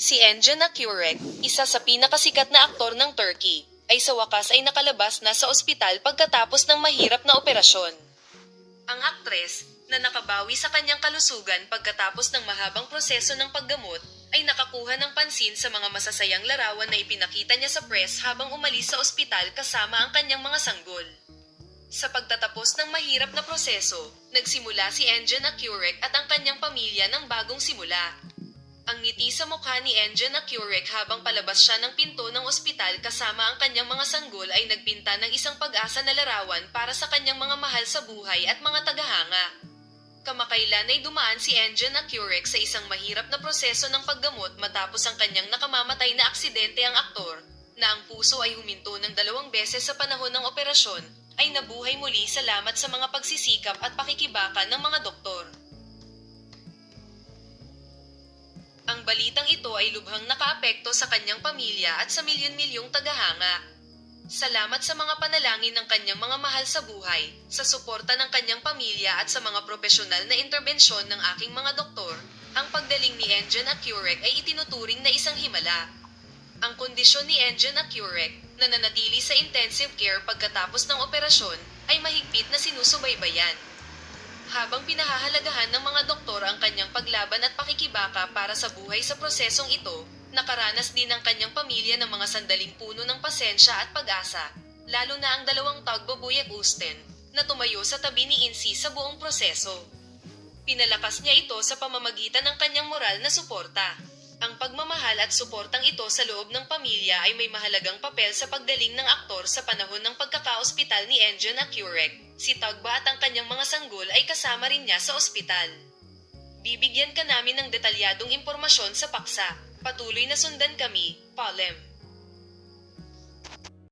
Si Engin Akurek, isa sa pinakasikat na aktor ng Turkey, ay sa wakas ay nakalabas na sa ospital pagkatapos ng mahirap na operasyon. Ang aktres, na nakabawi sa kanyang kalusugan pagkatapos ng mahabang proseso ng paggamot, ay nakakuha ng pansin sa mga masasayang larawan na ipinakita niya sa press habang umalis sa ospital kasama ang kanyang mga sanggol. Sa pagtatapos ng mahirap na proseso, nagsimula si Engin Akurek at ang kanyang pamilya ng bagong simula. Ang ngiti sa mukha ni Engin Akurek habang palabas siya ng pinto ng ospital kasama ang kanyang mga sanggol ay nagpinta ng isang pag-asa na larawan para sa kanyang mga mahal sa buhay at mga tagahanga. Kamakailan ay dumaan si Engin Akurek sa isang mahirap na proseso ng paggamot matapos ang kanyang nakamamatay na aksidente ang aktor, na ang puso ay huminto ng dalawang beses sa panahon ng operasyon, ay nabuhay muli salamat sa mga pagsisikap at pakikibaka ng mga doktor. Ang balitang ito ay lubhang nakaapekto sa kanyang pamilya at sa milyon-milyong tagahanga. Salamat sa mga panalangin ng kanyang mga mahal sa buhay, sa suporta ng kanyang pamilya at sa mga profesional na interbensyon ng aking mga doktor, ang pagdaling ni Engin Akurek ay itinuturing na isang himala. Ang kondisyon ni Engin Akurek, na nanatili sa intensive care pagkatapos ng operasyon, ay mahigpit na sinusubaybayan. Habang pinahahalagahan ng mga doktor ang kanyang paglaban at pakikibaka para sa buhay sa prosesong ito, Nakaranas din ang kanyang pamilya ng mga sandaling puno ng pasensya at pag-asa, lalo na ang dalawang tagbabuyak Usten, na tumayo sa tabi ni Insi sa buong proseso. Pinalakas niya ito sa pamamagitan ng kanyang moral na suporta. Ang pagmamahal at suportang ito sa loob ng pamilya ay may mahalagang papel sa paggaling ng aktor sa panahon ng pagkakaospital ni Engin Akurek. Si Tagba at ang kanyang mga sanggol ay kasama rin niya sa ospital. Bibigyan ka namin ng detalyadong impormasyon sa paksa. Patuloy na sundan kami, Palem.